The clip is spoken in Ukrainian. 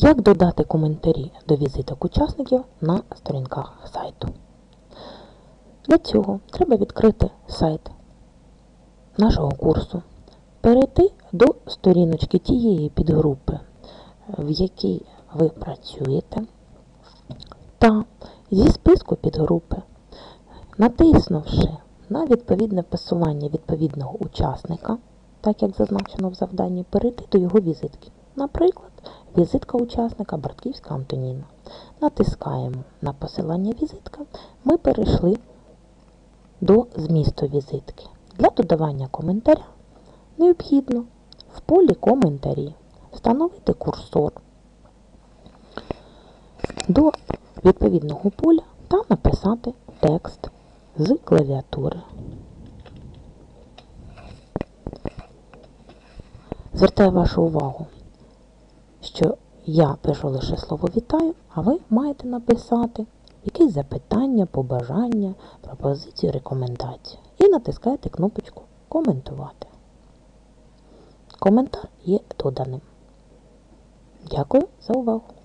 Як додати коментарі до візиток учасників на сторінках сайту? Для цього треба відкрити сайт нашого курсу, перейти до сторіночки тієї підгрупи, в якій ви працюєте, та зі списку підгрупи, натиснувши на відповідне посилання відповідного учасника, так як зазначено в завданні, перейти до його візитки. Наприклад, візитка учасника Бартківська Антоніна. Натискаємо на посилання візитка. Ми перейшли до змісту візитки. Для додавання коментаря необхідно в полі коментарі встановити курсор до відповідного поля та написати текст з клавіатури. Звертаю вашу увагу, що я пишу лише слово вітаю, а ви маєте написати якісь запитання, побажання, пропозиції, рекомендації. І натискаєте кнопочку Коментувати. Коментар є доданим. Дякую за увагу!